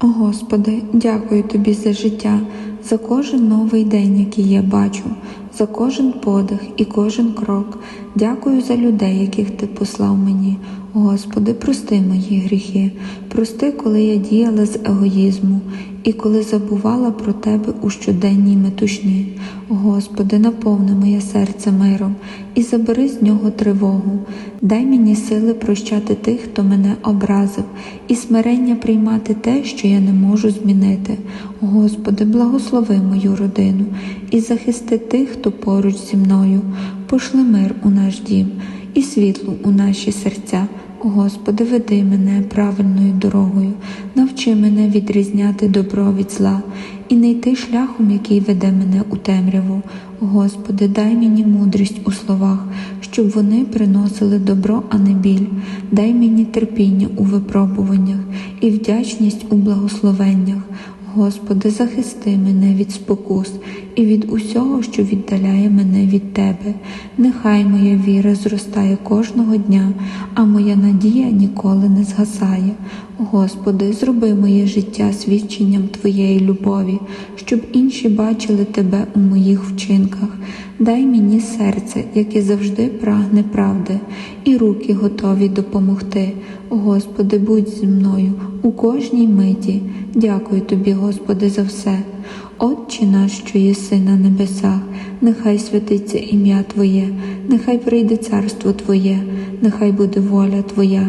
Господи, дякую Тобі за життя, за кожен новий день, який я бачу, за кожен подих і кожен крок. Дякую за людей, яких Ти послав мені. Господи, прости мої гріхи, прости, коли я діяла з егоїзму і коли забувала про Тебе у щоденній метушні. Господи, наповни моє серце миром і забери з нього тривогу. Дай мені сили прощати тих, хто мене образив, і смирення приймати те, що я не можу змінити. Господи, благослови мою родину і захисти тих, хто поруч зі мною. Пошли мир у наш дім і світло у наші серця. Господи, веди мене правильною дорогою, навчи мене відрізняти добро від зла і не йти шляхом, який веде мене у темряву. Господи, дай мені мудрість у словах, щоб вони приносили добро, а не біль. Дай мені терпіння у випробуваннях і вдячність у благословеннях. Господи, захисти мене від спокус і від усього, що віддаляє мене від Тебе. Нехай моя віра зростає кожного дня, а моя надія ніколи не згасає. Господи, зроби моє життя свідченням Твоєї любові, щоб інші бачили Тебе у моїх вчинках. Дай мені серце, яке завжди прагне правди, і руки готові допомогти. Господи, будь зі мною у кожній миті. Дякую Тобі, Господи, за все. Отче наш, що єси на небесах, нехай святиться ім'я Твоє, нехай прийде царство Твоє, нехай буде воля Твоя,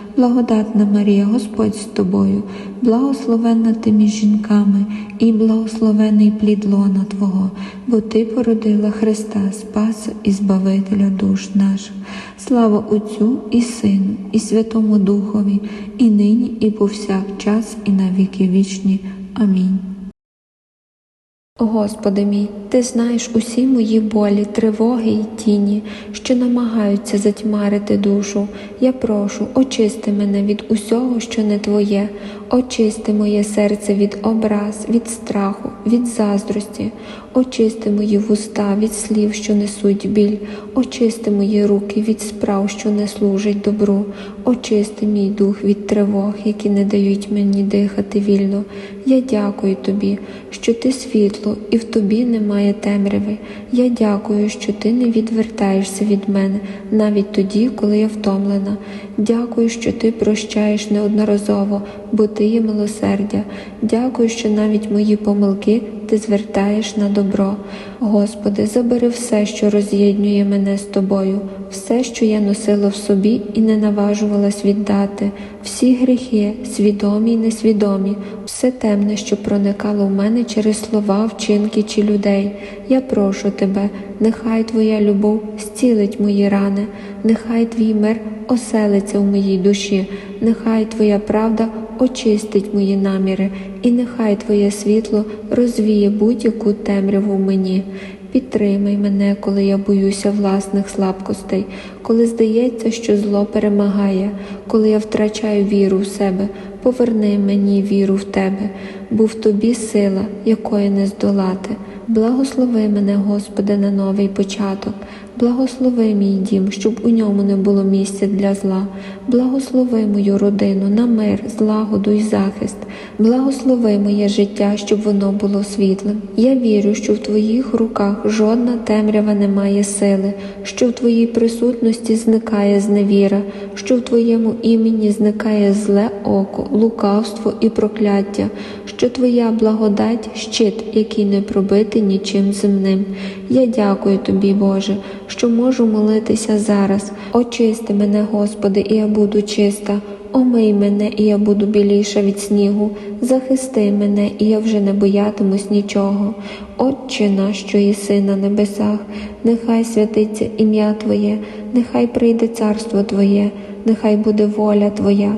благодатна Марія, Господь з тобою, благословенна ти між жінками, і благословений плід лона Твого, бо Ти породила Христа, Спаса і Збавителя душ наших. Слава Отцю і Сину, і Святому Духові, і нині, і повсякчас, і на віки вічні. Амінь. Господи мій, Ти знаєш усі мої болі, тривоги й тіні, що намагаються затьмарити душу. Я прошу, очисти мене від усього, що не Твоє, очисти моє серце від образ, від страху, від заздрості, очисти мої вуста від слів, що несуть біль, очисти мої руки від справ, що не служать добру, очисти мій дух від тривог, які не дають мені дихати вільно. Я дякую Тобі, що Ти світло, і в Тобі немає темряви. Я дякую, що Ти не відвертаєшся від мене, навіть тоді, коли я втомлена. Дякую, що Ти прощаєш неодноразово, бо Ти є милосердя. Дякую, що навіть мої помилки Ти звертаєш на добро. Господи, забери все, що роз'єднує мене з Тобою, все, що я носила в собі і не наважувалась віддати, всі гріхи, свідомі й несвідомі, все темне, що проникало в мене через слова, вчинки чи людей. Я прошу Тебе, нехай Твоя любов зцілить мої рани, нехай Твій мир оселиться в моїй душі, нехай Твоя правда очистить мої наміри, і нехай Твоє світло розвіє будь-яку темряву в мені. Підтримай мене, коли я боюся власних слабкостей, коли здається, що зло перемагає, коли я втрачаю віру в себе, поверни мені віру в Тебе, бо в Тобі сила, якої не здолати. Благослови мене, Господи, на новий початок. Благослови мій дім, щоб у ньому не було місця для зла. Благослови мою родину на мир, злагоду й захист. Благослови моє життя, щоб воно було світлим. Я вірю, що в Твоїх руках жодна темрява не має сили, що в Твоїй присутності зникає зневіра, що в Твоєму імені зникає зле око, лукавство і прокляття, що Твоя благодать щит, який не пробити нічим земним. Я дякую Тобі, Боже, що можу молитися зараз. Очисти мене, Господи, і я буду чиста. Омий мене, і я буду біліша від снігу, захисти мене, і я вже не боятимусь нічого. Отче наш, що єси на небесах, нехай святиться ім'я Твоє, нехай прийде царство Твоє, нехай буде воля Твоя,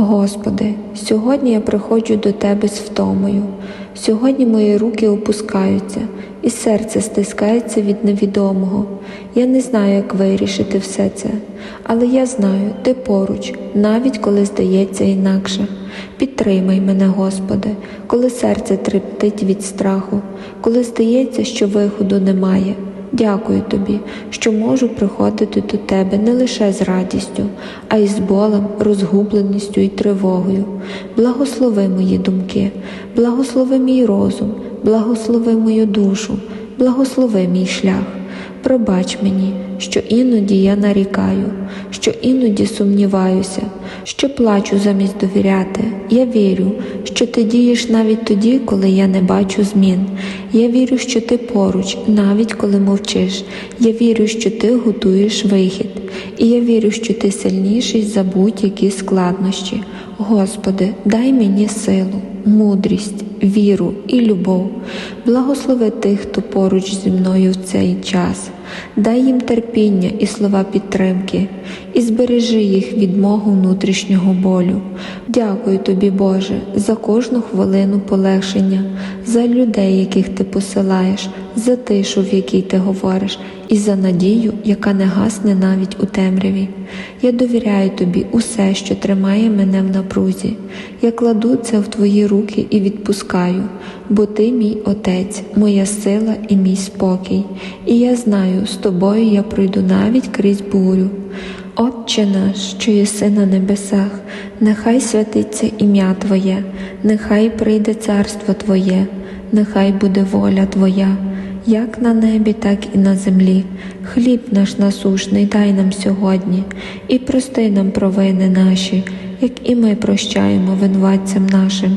Господи, сьогодні я приходжу до Тебе з втомою. Сьогодні мої руки опускаються, і серце стискається від невідомого. Я не знаю, як вирішити все це, але я знаю, Ти поруч, навіть коли здається інакше. Підтримай мене, Господи, коли серце трептить від страху, коли здається, що виходу немає. Дякую тобі, що можу приходити до тебе не лише з радістю, а й з болем, розгубленістю і тривогою. Благослови мої думки, благослови мій розум, благослови мою душу, благослови мій шлях. Пробач мені, що іноді я нарікаю, що іноді сумніваюся, що плачу замість довіряти. Я вірю, що ти дієш навіть тоді, коли я не бачу змін. Я вірю, що ти поруч, навіть коли мовчиш. Я вірю, що ти готуєш вихід. І я вірю, що ти сильніший за будь-які складнощі. Господи, дай мені силу, мудрість, віру і любов. Благослови тих, хто поруч зі мною в цей час. Дай їм терпіння і слова підтримки, і збережи їх від мого внутрішнього болю. Дякую тобі, Боже, за кожну хвилину полегшення, за людей, яких ти посилаєш, за тишу, в якій ти говориш, і за надію, яка не гасне навіть у темряві. Я довіряю тобі усе, що тримає мене в напрузі. Я кладу це в твої руки і відпускаю, бо ти мій Отець, моя сила і мій спокій. І я знаю, з тобою я пройду навіть крізь бурю. Отче наш, що єси на небесах, нехай святиться ім'я Твоє, нехай прийде царство Твоє, нехай буде воля Твоя, як на небі, так і на землі. Хліб наш насушний дай нам сьогодні, і прости нам провини наші, як і ми прощаємо винуватцям нашим,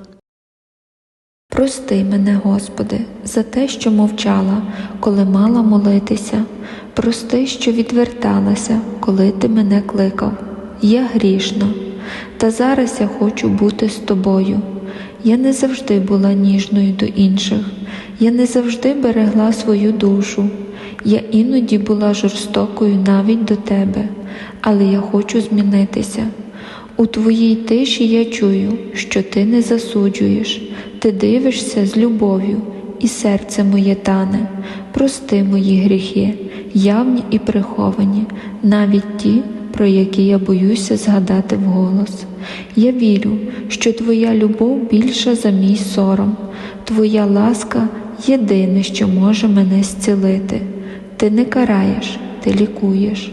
Прости мене, Господи, за те, що мовчала, коли мала молитися. Прости, що відверталася, коли ти мене кликав. Я грішна, та зараз я хочу бути з тобою. Я не завжди була ніжною до інших, я не завжди берегла свою душу. Я іноді була жорстокою навіть до тебе, але я хочу змінитися. У твоїй тиші я чую, що ти не засуджуєш, ти дивишся з любов'ю, і серце моє тане. Прости мої гріхи, явні і приховані, навіть ті, про які я боюся згадати вголос. Я вірю, що Твоя любов більша за мій сором, Твоя ласка єдине, що може мене зцілити. Ти не караєш, ти лікуєш.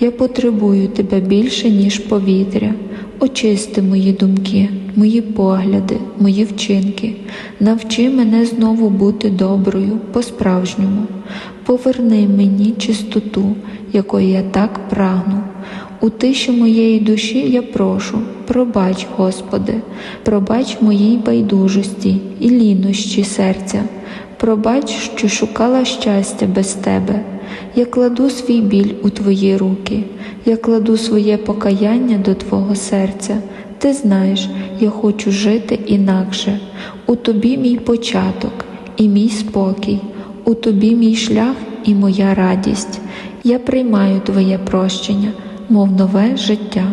Я потребую тебе більше, ніж повітря. Очисти мої думки, мої погляди, мої вчинки, навчи мене знову бути доброю по-справжньому, поверни мені чистоту, якої я так прагну. У тиші моєї душі я прошу, пробач, Господи, пробач моїй байдужості і лінощі серця, пробач, що шукала щастя без Тебе. Я кладу свій біль у Твої руки, я кладу своє покаяння до Твого серця. Ти знаєш, я хочу жити інакше. У Тобі мій початок і мій спокій, у Тобі мій шлях і моя радість. Я приймаю Твоє прощення, мов нове життя.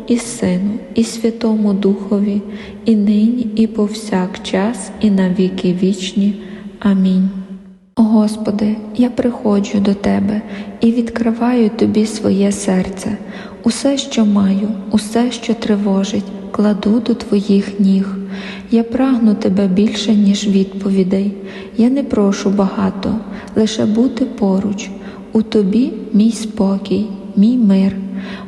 і Сину, і Святому Духові, і нині, і повсякчас, і на віки вічні. Амінь. О Господи, я приходжу до Тебе і відкриваю Тобі своє серце. Усе, що маю, усе, що тривожить, кладу до Твоїх ніг. Я прагну Тебе більше, ніж відповідей. Я не прошу багато, лише бути поруч. У Тобі мій спокій, мій мир.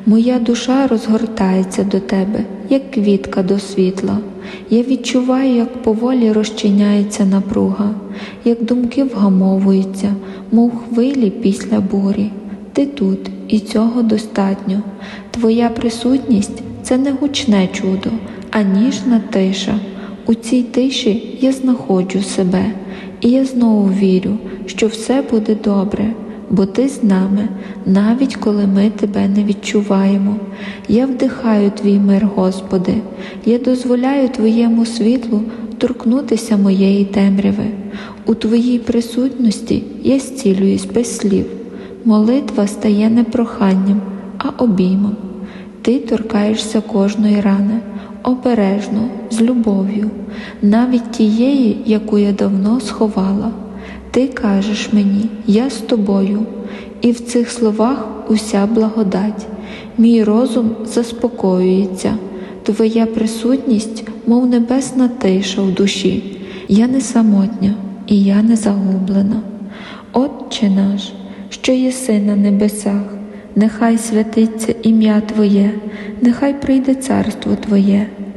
Моя душа розгортається до Тебе, як квітка до світла. Я відчуваю, як поволі розчиняється напруга, як думки вгамовуються, мов хвилі після бурі. Ти тут, і цього достатньо. Твоя присутність це не гучне чудо, а ніжна тиша. У цій тиші я знаходжу себе, і я знову вірю, що все буде добре бо ти з нами, навіть коли ми тебе не відчуваємо. Я вдихаю твій мир, Господи, я дозволяю Твоєму світлу торкнутися моєї темряви. У Твоїй присутності я зцілююсь без слів. Молитва стає не проханням, а обіймом. Ти торкаєшся кожної рани, обережно, з любов'ю, навіть тієї, яку я давно сховала. Ти кажеш мені, я з тобою, і в цих словах уся благодать. Мій розум заспокоюється, Твоя присутність, мов небесна тиша в душі. Я не самотня і я не загублена. Отче наш, що єси на небесах, нехай святиться ім'я Твоє, нехай прийде царство Твоє,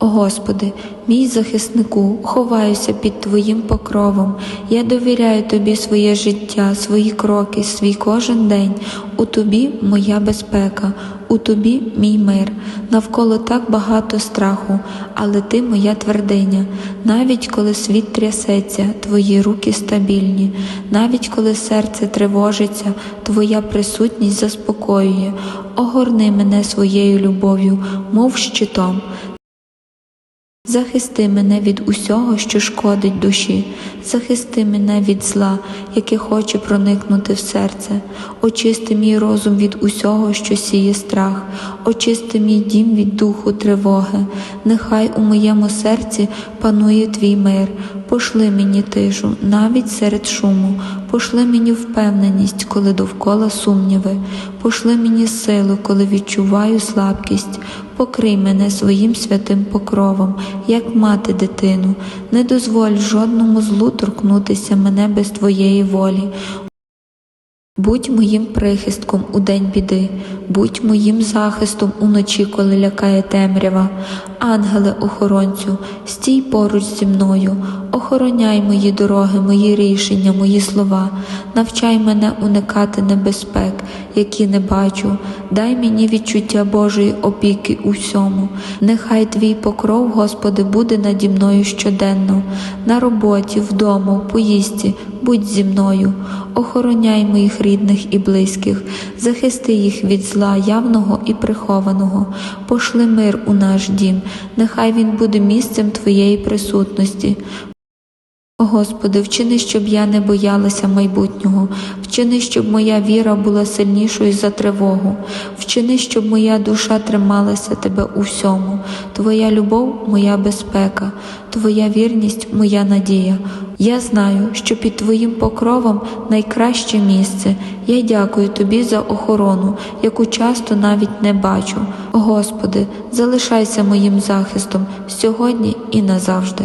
Господи, мій захиснику, ховаюся під Твоїм покровом. Я довіряю Тобі своє життя, свої кроки, свій кожен день. У Тобі моя безпека, у Тобі мій мир. Навколо так багато страху, але Ти моя твердиня. Навіть коли світ трясеться, Твої руки стабільні, навіть коли серце тривожиться, Твоя присутність заспокоює. Огорни мене своєю любов'ю, мов щитом. Захисти мене від усього, що шкодить душі, захисти мене від зла, яке хоче проникнути в серце, очисти мій розум від усього, що сіє страх, очисти мій дім від духу тривоги, нехай у моєму серці панує твій мир, пошли мені тишу, навіть серед шуму, пошли мені впевненість, коли довкола сумніви, пошли мені силу, коли відчуваю слабкість, покрий мене своїм святим покровом, як мати дитину, не дозволь жодному злу торкнутися мене без твоєї волі. Будь моїм прихистком у день біди, будь моїм захистом уночі, коли лякає темрява. Ангеле охоронцю, стій поруч зі мною, охороняй мої дороги, мої рішення, мої слова, навчай мене уникати небезпек, які не бачу, дай мені відчуття Божої опіки у всьому. Нехай твій покров, Господи, буде наді мною щоденно, на роботі, вдома, в поїздці будь зі мною, охороняй моїх рідних і близьких, захисти їх від зла явного і прихованого, пошли мир у наш дім, нехай він буде місцем Твоєї присутності. Господи, вчини, щоб я не боялася майбутнього, вчини, щоб моя віра була сильнішою за тривогу, вчини, щоб моя душа трималася Тебе у всьому, Твоя любов моя безпека, Твоя вірність моя надія. Я знаю, що під Твоїм покровом найкраще місце. Я дякую Тобі за охорону, яку часто навіть не бачу. Господи, залишайся моїм захистом сьогодні і назавжди.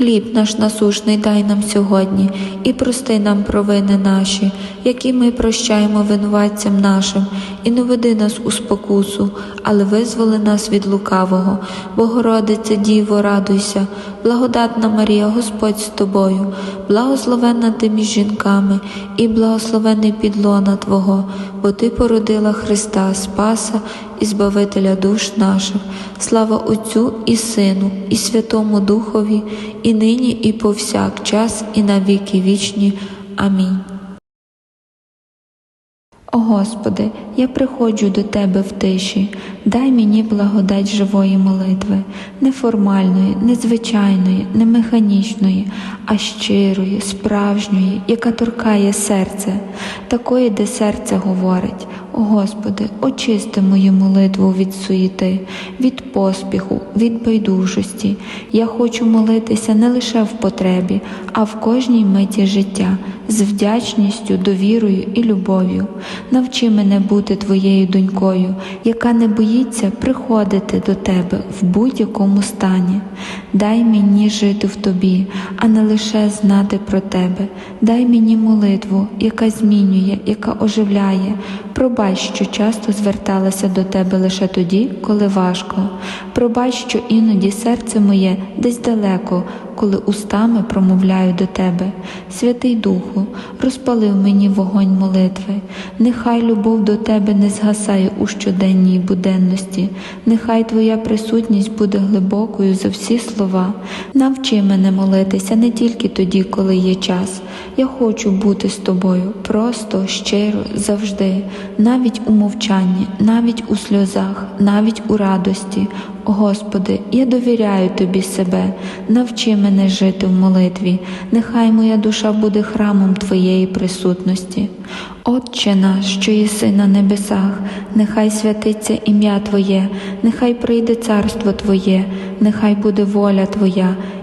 Хліб наш насушний дай нам сьогодні, і прости нам провини наші, які ми прощаємо винуватцям нашим, і не веди нас у спокусу, але визволи нас від лукавого. Богородице Діво, радуйся, благодатна Марія, Господь з тобою, благословенна ти між жінками, і благословений підлона Твого, бо Ти породила Христа, Спаса і Збавителя душ наших. Слава Отцю і Сину, і Святому Духові, і нині, і повсякчас, і на віки вічні. Амінь. О Господи, я приходжу до Тебе в тиші, дай мені благодать живої молитви, не формальної, не механічної, а щирої, справжньої, яка торкає серце, такої, де серце говорить. Господи, очисти мою молитву від суєти, від поспіху, від байдужості. Я хочу молитися не лише в потребі, а в кожній миті життя, з вдячністю, довірою і любов'ю. Навчи мене бути твоєю донькою, яка не боїться приходити до тебе в будь-якому стані. Дай мені жити в тобі, а не лише знати про тебе. Дай мені молитву, яка змінює, яка оживляє. Пробач, що часто зверталася до тебе лише тоді, коли важко. Пробач, що іноді серце моє десь далеко, коли устами промовляю до тебе. Святий Духу, розпалив мені вогонь молитви. Нехай любов до тебе не згасає у щоденній буденності. Нехай Твоя присутність буде глибокою за всі слова. Навчи мене молитися не тільки тоді, коли є час. Я хочу бути з тобою просто, щиро, завжди, навіть у мовчанні, навіть у сльозах, навіть у радості. Господи, я довіряю Тобі себе, навчи мене жити в молитві, нехай моя душа буде храмом Твоєї присутності. Отче наш, що єси на небесах, нехай святиться ім'я Твоє, нехай прийде царство Твоє, нехай буде воля Твоя,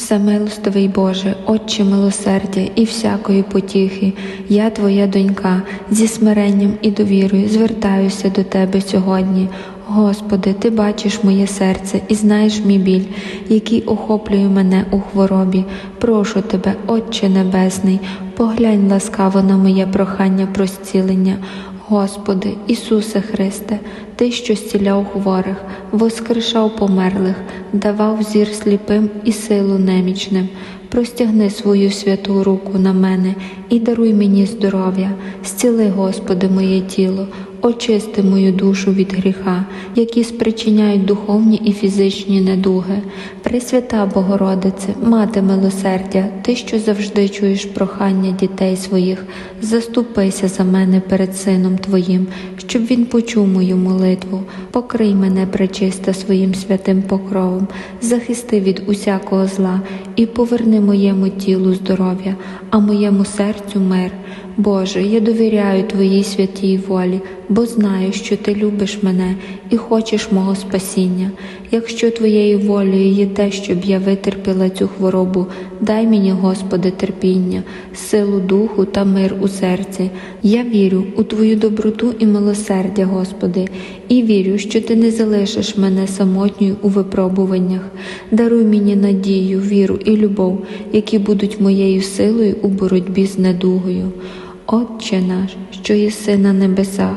Всемилостивий Боже, Отче милосердя і всякої потіхи, я Твоя донька, зі смиренням і довірою звертаюся до Тебе сьогодні. Господи, Ти бачиш моє серце і знаєш мій біль, який охоплює мене у хворобі. Прошу Тебе, Отче Небесний, поглянь ласкаво на моє прохання про зцілення. Господи, Ісусе Христе, Ти, що зціляв хворих, воскрешав померлих, давав зір сліпим і силу немічним. Простягни свою святу руку на мене і даруй мені здоров'я, зціли, Господи, моє тіло, очисти мою душу від гріха, які спричиняють духовні і фізичні недуги. Пресвята Богородице, мати милосердя, ти, що завжди чуєш прохання дітей своїх, заступися за мене перед Сином Твоїм, щоб Він почув мою молитву, покрий мене пречиста своїм святим покровом, захисти від усякого зла і поверни моєму тілу здоров'я, а моєму серцю мир. Боже, я довіряю Твоїй святій волі, бо знаю, що ти любиш мене і хочеш мого спасіння. Якщо твоєю волею є те, щоб я витерпіла цю хворобу, дай мені, Господи, терпіння, силу духу та мир у серці. Я вірю у Твою доброту і милосердя, Господи, і вірю, що Ти не залишиш мене самотньою у випробуваннях. Даруй мені надію, віру і любов, які будуть моєю силою у боротьбі з недугою. Отче наш, що єси на небесах,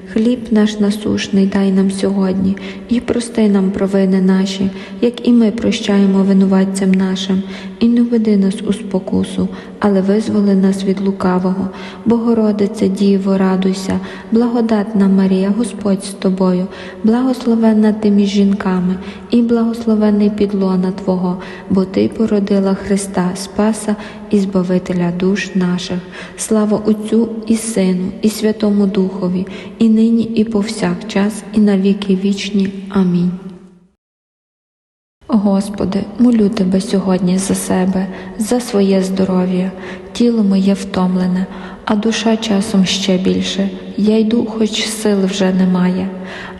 Хліб наш насушний дай нам сьогодні, і прости нам провини наші, як і ми прощаємо винуватцям нашим, і не веди нас у спокусу, але визволи нас від лукавого. Богородице, Діво, радуйся, благодатна Марія, Господь з тобою, благословенна ти між жінками, і благословений підлона Твого, бо Ти породила Христа, Спаса і Збавителя душ наших. Слава Отцю і Сину, і Святому Духові, і нині, і повсякчас, і на віки вічні. Амінь. Господи, молю Тебе сьогодні за себе, за своє здоров'я, тіло моє втомлене, а душа часом ще більше. Я йду, хоч сил вже немає,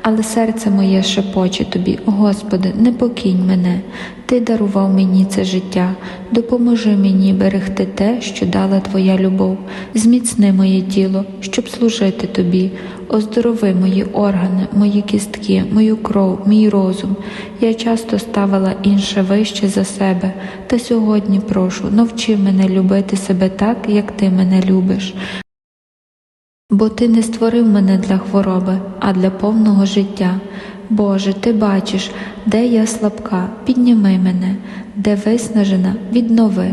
але серце моє шепоче тобі, Господи, не покинь мене. Ти дарував мені це життя, допоможи мені берегти те, що дала Твоя любов, зміцни моє тіло, щоб служити Тобі, оздорови мої органи, мої кістки, мою кров, мій розум. Я часто ставила інше вище за себе, та сьогодні прошу, навчи мене любити себе так, як ти мене любиш. Бо ти не створив мене для хвороби, а для повного життя. Боже, ти бачиш, де я слабка, підніми мене, де виснажена, віднови,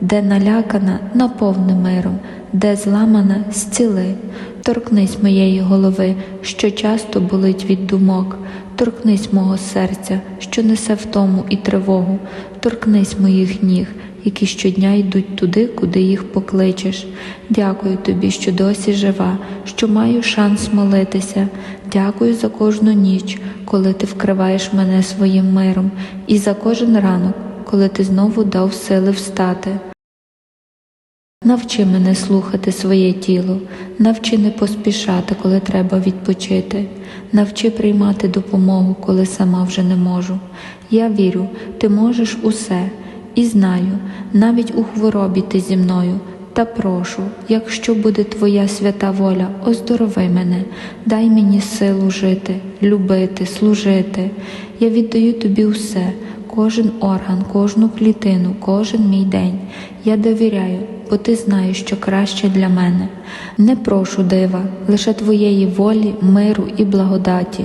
де налякана, наповни миром, де зламана, зціли. Торкнись моєї голови, що часто болить від думок, торкнись мого серця, що несе втому і тривогу, торкнись моїх ніг, які щодня йдуть туди, куди їх покличеш. Дякую тобі, що досі жива, що маю шанс молитися. Дякую за кожну ніч, коли ти вкриваєш мене своїм миром, і за кожен ранок, коли ти знову дав сили встати. Навчи мене слухати своє тіло, навчи не поспішати, коли треба відпочити, навчи приймати допомогу, коли сама вже не можу. Я вірю, ти можеш усе, і знаю, навіть у хворобі ти зі мною. Та прошу, якщо буде Твоя свята воля, оздорови мене, дай мені силу жити, любити, служити. Я віддаю тобі усе, кожен орган, кожну клітину, кожен мій день. Я довіряю, бо ти знаєш, що краще для мене. Не прошу дива, лише Твоєї волі, миру і благодаті.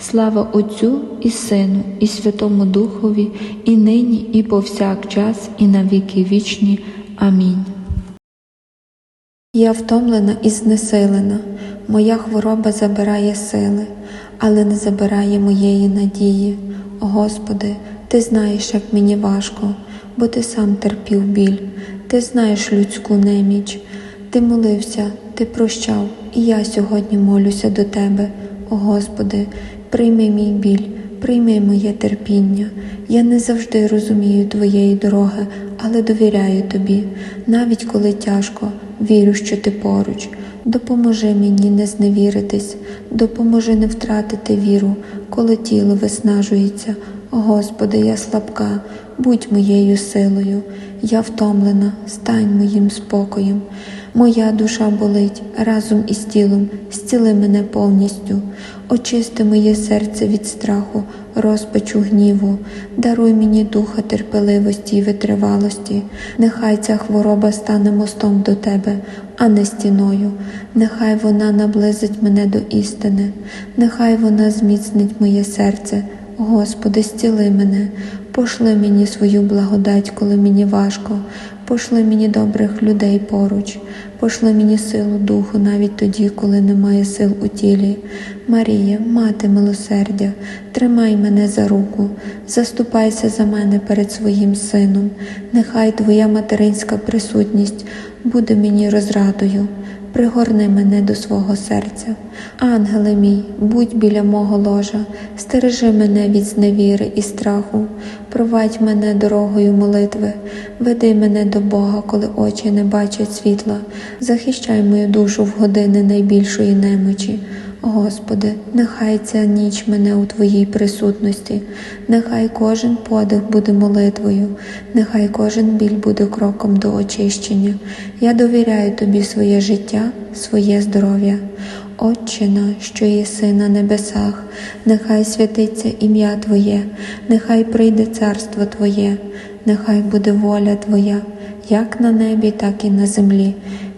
Слава Отцю і Сину, і Святому Духові, і нині, і повсякчас, і на віки вічні. Амінь. Я втомлена і знесилена, моя хвороба забирає сили, але не забирає моєї надії. Господи, Ти знаєш, як мені важко, бо Ти сам терпів біль, Ти знаєш людську неміч, Ти молився, Ти прощав, і я сьогодні молюся до Тебе. О Господи, прийми мій біль, прийми моє терпіння. Я не завжди розумію Твоєї дороги, але довіряю Тобі, навіть коли тяжко, вірю, що Ти поруч. Допоможи мені не зневіритись, допоможи не втратити віру, коли тіло виснажується. Господи, я слабка, будь моєю силою, я втомлена, стань моїм спокоєм. Моя душа болить разом із тілом, зціли мене повністю, очисти моє серце від страху, розпачу гніву, даруй мені духа терпеливості і витривалості. Нехай ця хвороба стане мостом до тебе, а не стіною. Нехай вона наблизить мене до істини, нехай вона зміцнить моє серце. Господи, зціли мене, пошли мені свою благодать, коли мені важко, пошли мені добрих людей поруч, пошли мені силу духу навіть тоді, коли немає сил у тілі. Марія, мати милосердя, тримай мене за руку, заступайся за мене перед своїм сином. Нехай Твоя материнська присутність буде мені розрадою. Пригорни мене до свого серця. Ангеле мій, будь біля мого ложа, стережи мене від зневіри і страху, провадь мене дорогою молитви, веди мене до Бога, коли очі не бачать світла, захищай мою душу в години найбільшої немочі. Господи, нехай ця ніч мене у Твоїй присутності, нехай кожен подих буде молитвою, нехай кожен біль буде кроком до очищення. Я довіряю Тобі своє життя, своє здоров'я. Отче що єси на небесах, нехай святиться ім'я Твоє, нехай прийде царство Твоє, нехай буде воля Твоя, як на небі, так і на землі.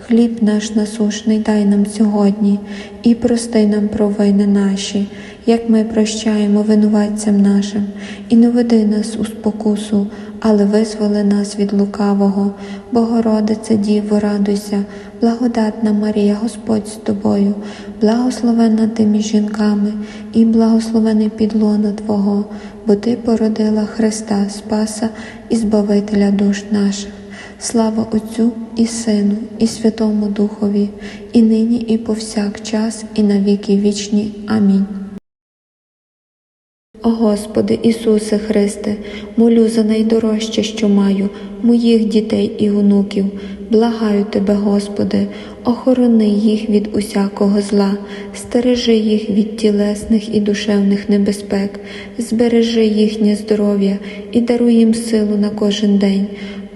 Хліб наш насушний дай нам сьогодні і прости нам провини наші, як ми прощаємо винуватцям нашим, і не веди нас у спокусу, але визволи нас від лукавого. Богородице Діво, радуйся, благодатна Марія, Господь з тобою, благословенна ти між жінками, і благословений підлона Твого, бо Ти породила Христа, Спаса і Збавителя душ наших. Слава Отцю і Сину, і Святому Духові, і нині, і повсякчас, і на віки вічні. Амінь. О Господи Ісусе Христе, молю за найдорожче, що маю, моїх дітей і онуків. Благаю Тебе, Господи, охорони їх від усякого зла, стережи їх від тілесних і душевних небезпек, збережи їхнє здоров'я і даруй їм силу на кожен день.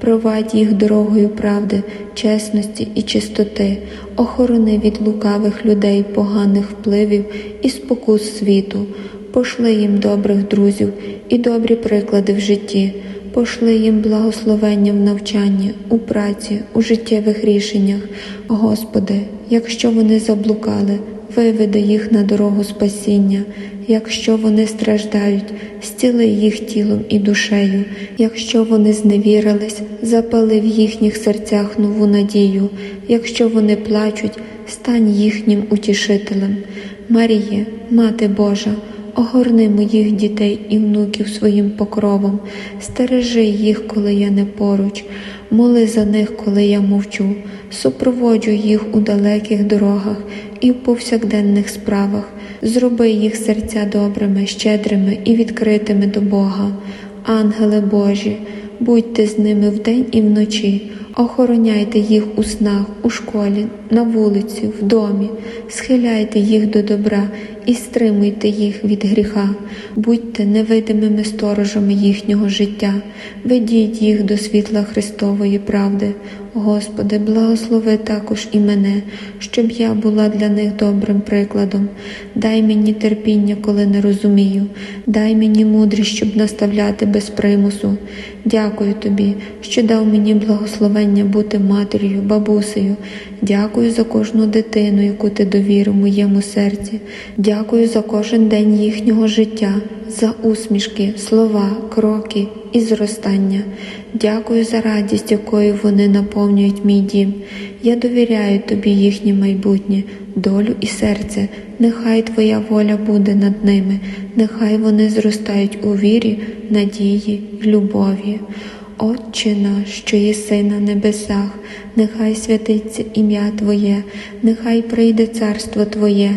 Провадь їх дорогою правди, чесності і чистоти, охорони від лукавих людей, поганих впливів і спокус світу, пошли їм добрих друзів і добрі приклади в житті, пошли їм благословення в навчанні, у праці, у життєвих рішеннях. Господи, якщо вони заблукали, виведи їх на дорогу спасіння. Якщо вони страждають, зціли їх тілом і душею, якщо вони зневірились, запали в їхніх серцях нову надію, якщо вони плачуть, стань їхнім утішителем. Маріє, Мати Божа, огорни моїх дітей і внуків своїм покровом, стережи їх, коли я не поруч, моли за них, коли я мовчу, супроводжу їх у далеких дорогах і в повсякденних справах, зроби їх серця добрими, щедрими і відкритими до Бога. Ангели Божі, будьте з ними вдень і вночі, охороняйте їх у снах, у школі, на вулиці, в домі, схиляйте їх до добра і стримуйте їх від гріха, будьте невидимими сторожами їхнього життя, ведіть їх до світла Христової правди. Господи, благослови також і мене, щоб я була для них добрим прикладом. Дай мені терпіння, коли не розумію, дай мені мудрість, щоб наставляти без примусу. Дякую тобі, що дав мені благословення бути матір'ю, бабусею. Дякую за кожну дитину, яку ти довірив моєму серці. Дякую за кожен день їхнього життя, за усмішки, слова, кроки і зростання. Дякую за радість, якою вони наповнюють мій дім. Я довіряю тобі їхнє майбутнє, долю і серце. Нехай Твоя воля буде над ними, нехай вони зростають у вірі, надії любові. Отче наш, що єси на небесах, нехай святиться ім'я Твоє, нехай прийде царство Твоє,